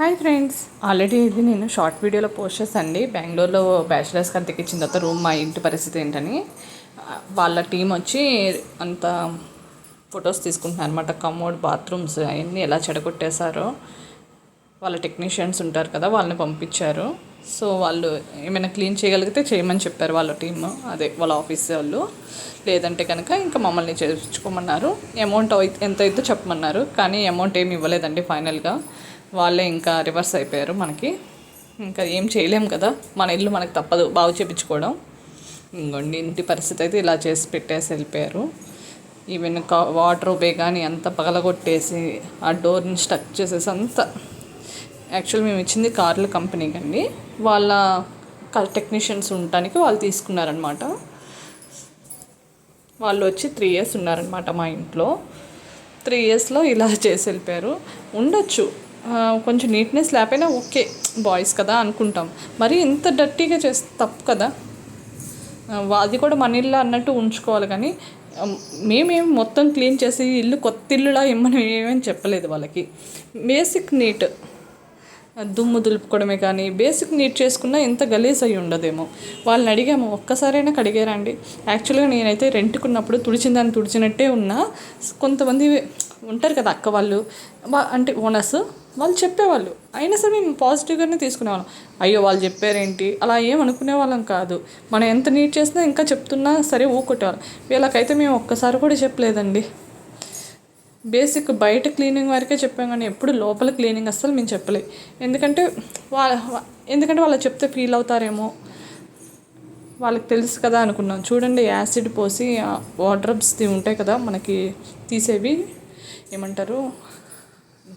Hi friends already ఇది నేను short వీడియోలో పోస్ట్ చేశానండి. బెంగళూరులో బ్యాచిలర్స్కి కంటికి ఇచ్చిన తర్వాత రూమ్ మా ఇంటి పరిస్థితి ఏంటని వాళ్ళ టీం వచ్చి అంత ఫొటోస్ తీసుకుంటున్నారు అనమాట కమోడ్ బాత్రూమ్స్ అవన్నీ ఎలా చెడగొట్టేశారో. వాళ్ళ టెక్నీషియన్స్ ఉంటారు కదా వాళ్ళని పంపించారు. సో వాళ్ళు ఏమైనా క్లీన్ చేయగలిగితే చేయమని చెప్పారు వాళ్ళ టీమ్ అదే వాళ్ళ ఆఫీస్ వాళ్ళు. లేదంటే కనుక ఇంకా మమ్మల్ని చేర్చుకోమన్నారు. అమౌంట్ ఎంత అయితే చెప్పమన్నారు కానీ అమౌంట్ ఏమి ఇవ్వలేదండి ఫైనల్గా వాళ్ళే ఇంకా రివర్స్ అయిపోయారు మనకి. ఇంకా ఏం చేయలేం కదా. మన ఇల్లు మనకు తప్పదు బాగు చేపించుకోవడం. ఇంకోండి ఇంటి పరిస్థితి అయితే ఇలా చేసి పెట్టేసి వెళ్ళిపోయారు. ఈవెన్ కా వాటర్ బే కానీ అంత పగలగొట్టేసి ఆ డోర్ని స్టక్ చేసేసి అంత. యాక్చువల్ మేము ఇచ్చింది కార్ల కంపెనీకి అండి వాళ్ళ టెక్నీషియన్స్ ఉండటానికి వాళ్ళు తీసుకున్నారనమాట వాళ్ళు వచ్చి త్రీ ఇయర్స్ ఉన్నారనమాట మా ఇంట్లో. త్రీ ఇయర్స్లో ఇలా చేసి వెళ్ళిపోయారు. ఉండొచ్చు. కొంచెం నీట్నెస్ లేకపోయినా ఓకే బాయ్స్ కదా అనుకుంటాం. మరి ఇంత డర్టీగా చేస్తే తప్పు కదా? అది కూడా మన ఇల్లు అన్నట్టు ఉంచుకోవాలి కానీ మేమేం మొత్తం క్లీన్ చేసి ఇల్లు కొత్త ఇల్లులా ఇమ్మని ఏమేమి చెప్పలేదు వాళ్ళకి. బేసిక్ నీట్ దుమ్ము దులుపుకోవడమే కానీ బేసిక్ నీట్ చేసుకున్నా ఎంత గలీజ్ అయి ఉండదేమో. వాళ్ళని అడిగాము ఒక్కసారైనా కడిగారా అండి యాక్చువల్గా నేనైతే రెంట్కున్నప్పుడు తుడిచిన దాన్ని తుడిచినట్టే ఉన్నా. కొంతమంది ఉంటారు కదా అక్క వాళ్ళు అంటే ఓనర్స్ వాళ్ళు చెప్పేవాళ్ళు. అయినా సరే మేము పాజిటివ్గానే తీసుకునేవాళ్ళం. అయ్యో వాళ్ళు చెప్పారేంటి? అలా ఏం అనుకునే వాళ్ళం కాదు. మనం ఎంత నీట్ చేసినా ఇంకా చెప్తున్నా సరే ఊకొట్టేవాళ్ళం. వీళ్ళకైతే మేము ఒక్కసారి కూడా చెప్పలేదండి. బేసిక్ బయట క్లీనింగ్ వరకే చెప్పాం కానీ ఎప్పుడు లోపల క్లీనింగ్ అస్సలు మేము చెప్పలే. ఎందుకంటే వాళ్ళ ఎందుకంటే వాళ్ళు చెప్తే ఫీల్ అవుతారేమో. వాళ్ళకి తెలుసు కదా అనుకున్నాం. చూడండి యాసిడ్ పోసి వాడ్రబ్స్ది ఉంటాయి కదా మనకి తీసేవి ఏమంటారు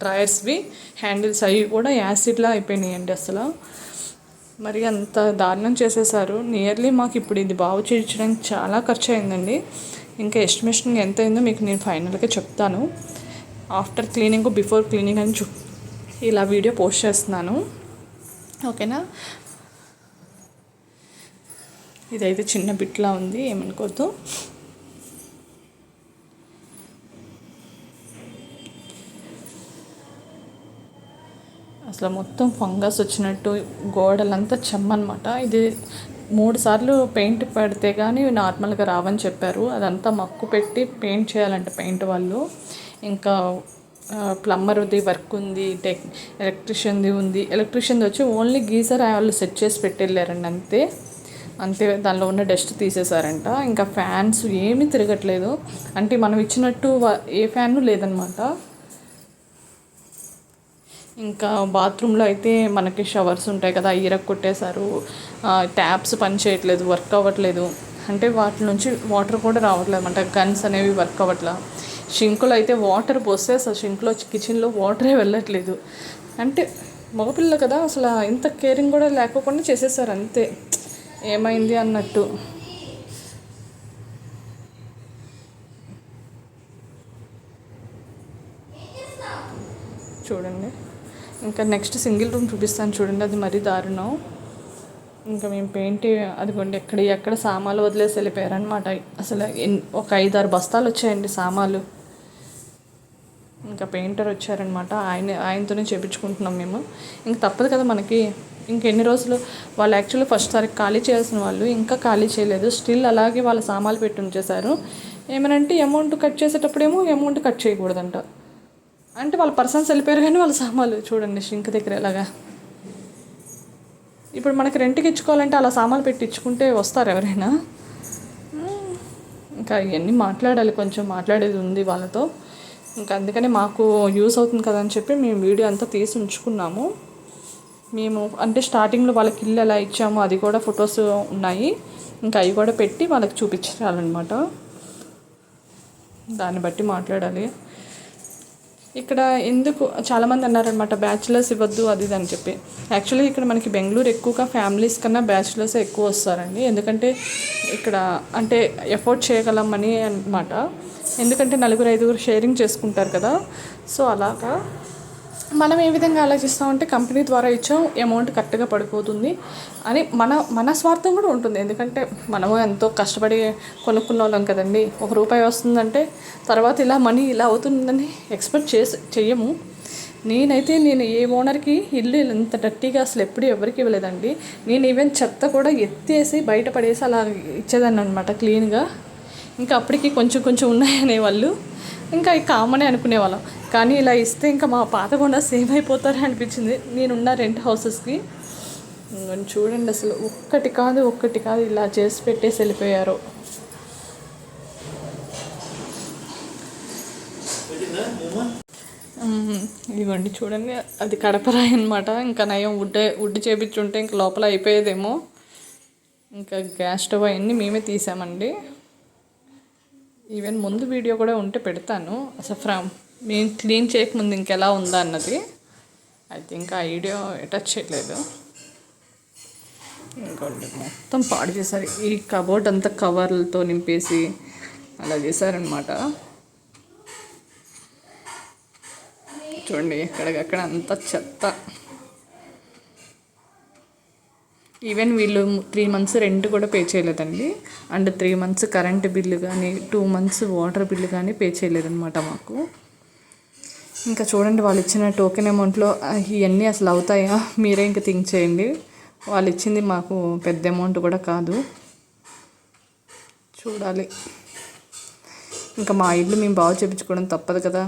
డ్రయర్స్వి హ్యాండిల్స్ అవి కూడా యాసిడ్లా అయిపోయినాయండి అసలు. మరి అంత దారుణం చేసేసారు. నియర్లీ మాకు ఇప్పుడు ఇది బాగు చేయించడానికి చాలా ఖర్చు అయిందండి ఇంకా ఎస్టిమేషన్ ఎంత అయిందో మీకు నేను ఫైనల్గా చెప్తాను. ఆఫ్టర్ క్లీనింగ్ బిఫోర్ క్లీనింగ్ అని చూ ఇలా వీడియో పోస్ట్ చేస్తున్నాను. ఓకేనా? ఇదైతే చిన్న బిట్లా ఉంది ఏమనుకోవద్దు అసలు మొత్తం ఫంగస్ వచ్చినట్టు గోడలంతా చెమ్మనమాట. ఇది మూడు సార్లు పెయింట్ పెడితే కానీ నార్మల్గా రావని చెప్పారు. అదంతా మక్కు పెట్టి పెయింట్ చేయాలంట పెయింట్ వాళ్ళు. ఇంకా ప్లంబర్ది వర్క్ ఉంది టెక్ ఎలక్ట్రిషియన్ది ఉంది. ఎలక్ట్రిషియన్ది వచ్చి ఓన్లీ గీజర్ వాళ్ళు సెట్ చేసి పెట్టెళ్ళారండి అంతే. అంతే దానిలో ఉన్న డస్ట్ తీసేశారంట ఇంకా ఫ్యాన్స్ ఏమీ తిరగట్లేదు. అంటే మనం ఇచ్చినట్టు ఏ ఫ్యాన్ లేదనమాట. ఇంకా బాత్రూంలో అయితే మనకి షవర్స్ ఉంటాయి కదా ఇరక్ కొట్టేశారు. ట్యాప్స్ పని చేయట్లేదు వర్క్ అవ్వట్లేదు. అంటే వాటి నుంచి వాటర్ కూడా రావట్లేదు అనమాట గన్స్ అనేవి వర్క్ అవ్వట్లేదు షింకులో అయితే వాటర్ పోస్తే అసలు షింక్లో కిచెన్లో వాటరే వెళ్ళట్లేదు. అంటే మగపిల్ల కదా అసలు ఇంత కేరింగ్ కూడా లేకోకుండా చేసేసారు అంతే. ఏమైంది అన్నట్టు. చూడండి. ఇంకా నెక్స్ట్ సింగిల్ రూమ్ చూపిస్తాను చూడండి అది మరీ దారుణం. ఇంకా మేము పెయింట్ అదిగోండి ఎక్కడ ఎక్కడ సామాన్లు వదిలేసి వెళ్ళిపోయారనమాట అసలు ఎన్ ఒక ఐదారు బస్తాలు వచ్చాయండి సామాన్లు. ఇంకా పెయింటర్ వచ్చారనమాట ఆయన ఆయనతోనే చేపించుకుంటున్నాం మేము. ఇంక తప్పదు కదా మనకి. ఇంకెన్ని రోజులు వాళ్ళు యాక్చువల్లీ ఫస్ట్ తారీఖు ఖాళీ చేయాల్సిన వాళ్ళు ఇంకా ఖాళీ చేయలేదు. స్టిల్ అలాగే వాళ్ళ సామాన్లు పెట్టి ఉంచేశారు. ఏమనంటే అమౌంట్ కట్ చేసేటప్పుడేమో అమౌంట్ కట్ చేయకూడదంట. అంటే వాళ్ళ పర్సన్స్ వెళ్ళిపోయారు కానీ వాళ్ళ సామాన్లు చూడండి షింక్ దగ్గర ఎలాగా. ఇప్పుడు మనకి రెంట్కి ఇచ్చుకోవాలంటే అలా సామాన్లు పెట్టి ఇచ్చుకుంటే వస్తారు ఎవరైనా. ఇంకా ఇవన్నీ మాట్లాడాలి కొంచెం మాట్లాడేది ఉంది వాళ్ళతో. ఇంకా అందుకనే మాకు యూస్ అవుతుంది కదా అని చెప్పి మేము వీడియో అంతా తీసి ఉంచుకున్నాము. మేము అంటే స్టార్టింగ్లో వాళ్ళకి ఇల్లు ఎలా ఇచ్చాము అది కూడా ఫొటోస్ ఉన్నాయి. ఇంకా అవి కూడా పెట్టి వాళ్ళకి చూపించాలన్నమాట దాన్ని బట్టి మాట్లాడాలి. ఇక్కడ ఎందుకు చాలామంది అన్నారనమాట బ్యాచులర్స్ ఇవ్వద్దు అది ఇది అని చెప్పి. యాక్చువల్లీ ఇక్కడ మనకి బెంగళూరు ఎక్కువగా ఫ్యామిలీస్ కన్నా బ్యాచులర్స్ ఎక్కువ వస్తారండి. ఎందుకంటే ఇక్కడ అంటే ఎఫోర్డ్ చేయగలమని అనమాట ఎందుకంటే నలుగురు ఐదుగురు షేరింగ్ చేసుకుంటారు కదా. సో అలాగా మనం ఏ విధంగా ఆలోచిస్తామంటే కంపెనీ ద్వారా ఇచ్చాం అమౌంట్ కరెక్ట్గా పడిపోతుంది అని మన మన స్వార్థం కూడా ఉంటుంది. ఎందుకంటే మనము ఎంతో కష్టపడి కొనుక్కున్న వాళ్ళం కదండి. ఒక రూపాయి వస్తుందంటే తర్వాత ఇలా మనీ ఇలా అవుతుందని ఎక్స్పెక్ట్ చేసి చెయ్యము. నేనైతే నేను ఏ ఓనర్కి ఇల్లు ఇంత డర్టీగా అసలు ఎప్పుడు ఎవరికి ఇవ్వలేదండి. నేను ఈవెన్ చెత్త కూడా ఎత్తేసి బయట పడేసి అలా ఇచ్చేదాన్ని అనమాట క్లీన్గా ఇంకా అప్పటికి కొంచెం కొంచెం ఉన్నాయనే వాళ్ళు. ఇంకా ఈ కామనే అనుకునేవాళ్ళం. కానీ ఇలా ఇస్తే ఇంకా మా పాత కొండ సేమ్ అయిపోతారు అనిపించింది. నేనున్న రెంట్ హౌసెస్కి చూడండి అసలు ఒక్కటి కాదు ఒక్కటి కాదు ఇలా చేసి పెట్టేసి వెళ్ళిపోయారు. ఇదిగోండి చూడండి అది కడపరాయి అనమాట ఇంకా నయం వుడ్ వుడ్ చేపించుంటే ఇంకా లోపల అయిపోయేదేమో. ఇంకా గ్యాస్ స్టవ్ అవన్నీ మేమే తీసామండి. ఈవెన్ ముందు వీడియో కూడా ఉంటే పెడతాను. అసలు ఫ్రమ్ మేము క్లీన్ చేయకముందు ఇంకెలా ఉందా అన్నది అయితే ఇంకా ఆ వీడియో అటాచ్ చేయలేదు. ఇంకోండి మొత్తం పాడు చేశారు. ఈ కబోర్డ్ అంతా కవర్లతో నింపేసి అలా చేశారనమాట చూడండి ఎక్కడికక్కడ అంత చెత్త. ఈవెన్ వీళ్ళు త్రీ మంత్స్ రెంట్ కూడా పే చేయలేదండి. And three months current bill కానీ టూ మంత్స్ వాటర్ బిల్లు కానీ పే చేయలేదన్నమాట మాకు. ఇంకా చూడండి వాళ్ళు ఇచ్చిన టోకెన్ అమౌంట్లో ఇవన్నీ అసలు అవుతాయా? మీరే ఇంకా థింక్ చేయండి. వాళ్ళు ఇచ్చింది మాకు పెద్ద అమౌంట్ కూడా కాదు. చూడాలి. ఇంకా మా ఇల్లు మేము బాగు చేయించుకోవడం తప్పదు కదా.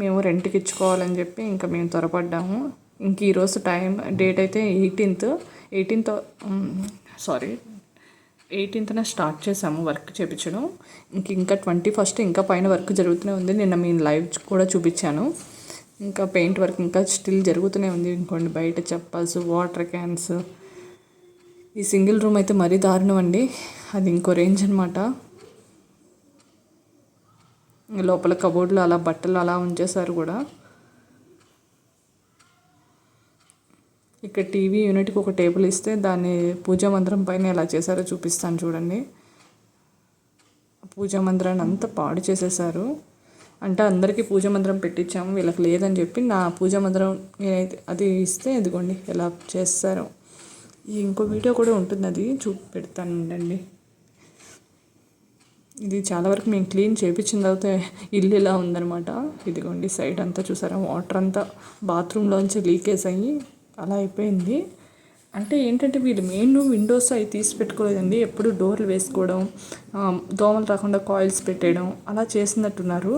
మేము రెంట్కి ఇచ్చుకోవాలని చెప్పి ఇంకా మేము త్వరపడ్డాము. ఇంక ఈరోజు టైం డేట్ అయితే ఎయిటీన్త్ ఎయిటీన్త్ సారీ ఎయిటీన్త్న స్టార్ట్ చేసాము వర్క్ చేయించడం ఇంక ఇంకా ట్వంటీ ఫస్ట్ ఇంకా పైన వర్క్ జరుగుతూనే ఉంది. నిన్న మీ లైవ్ కూడా చూపించాను. ఇంకా పెయింట్ వర్క్ ఇంకా స్టిల్ జరుగుతూనే ఉంది ఇంకోండి బయట చెప్పల్స్ వాటర్ క్యాన్స్ ఈ సింగిల్ రూమ్ అయితే మరీ దారుణం అండి. అది ఇంకో రేంజ్ అనమాట లోపల కబోర్డ్లో అలా బట్టలు అలా ఉంచేశారు కూడా. ఇక్కడ టీవీ యూనిట్కి ఒక టేబుల్ ఇస్తే దాన్ని పూజా మందిరం పైన ఎలా చేశారో చూపిస్తాను చూడండి. పూజా మందిరాన్ని అంతా పాడు చేసేసారు. అంటే అందరికీ పూజా మందిరం పెట్టించాము వీళ్ళకి లేదని చెప్పి నా పూజా మందిరం నేనైతే అది ఇస్తే ఇదిగోండి ఎలా చేస్తారో. ఇంకో వీడియో కూడా ఉంటుంది అది చూ పెడతాను ఉండండి. ఇది చాలా వరకు మేము క్లీన్ చేయించిన తర్వాత ఇల్లు ఇలా ఉందనమాట ఇదిగోండి సైడ్ అంతా చూసారా? వాటర్ అంతా బాత్రూంలోంచి లీకేజ్ అయ్యి అలా అయిపోయింది. అంటే ఏంటంటే వీళ్ళు మెయిన్ విండోస్ అవి తీసి పెట్టుకోలేదండి. ఎప్పుడు డోర్లు వేసుకోవడం దోమలు రాకుండా కాయిల్స్ పెట్టేయడం అలా చేసినట్టున్నారు.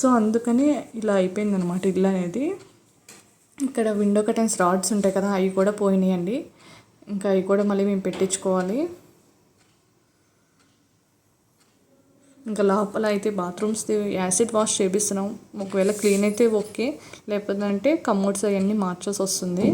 సో అందుకనే ఇలా అయిపోయింది అనమాట ఇల్లు అనేది. ఇక్కడ విండో కటన్స్ రాడ్స్ ఉంటాయి కదా అవి కూడా పోయినాయండి. ఇంకా అవి కూడా మళ్ళీ మేము పెట్టించుకోవాలి. ఇంకా లోపల అయితే బాత్రూమ్స్ యాసిడ్ వాష్ చేపిస్తున్నాం. ఒకవేళ క్లీన్ అయితే ఓకే. లేకపోతే అంటే కమోడ్స్ అవన్నీ మార్చాల్సి వస్తుంది.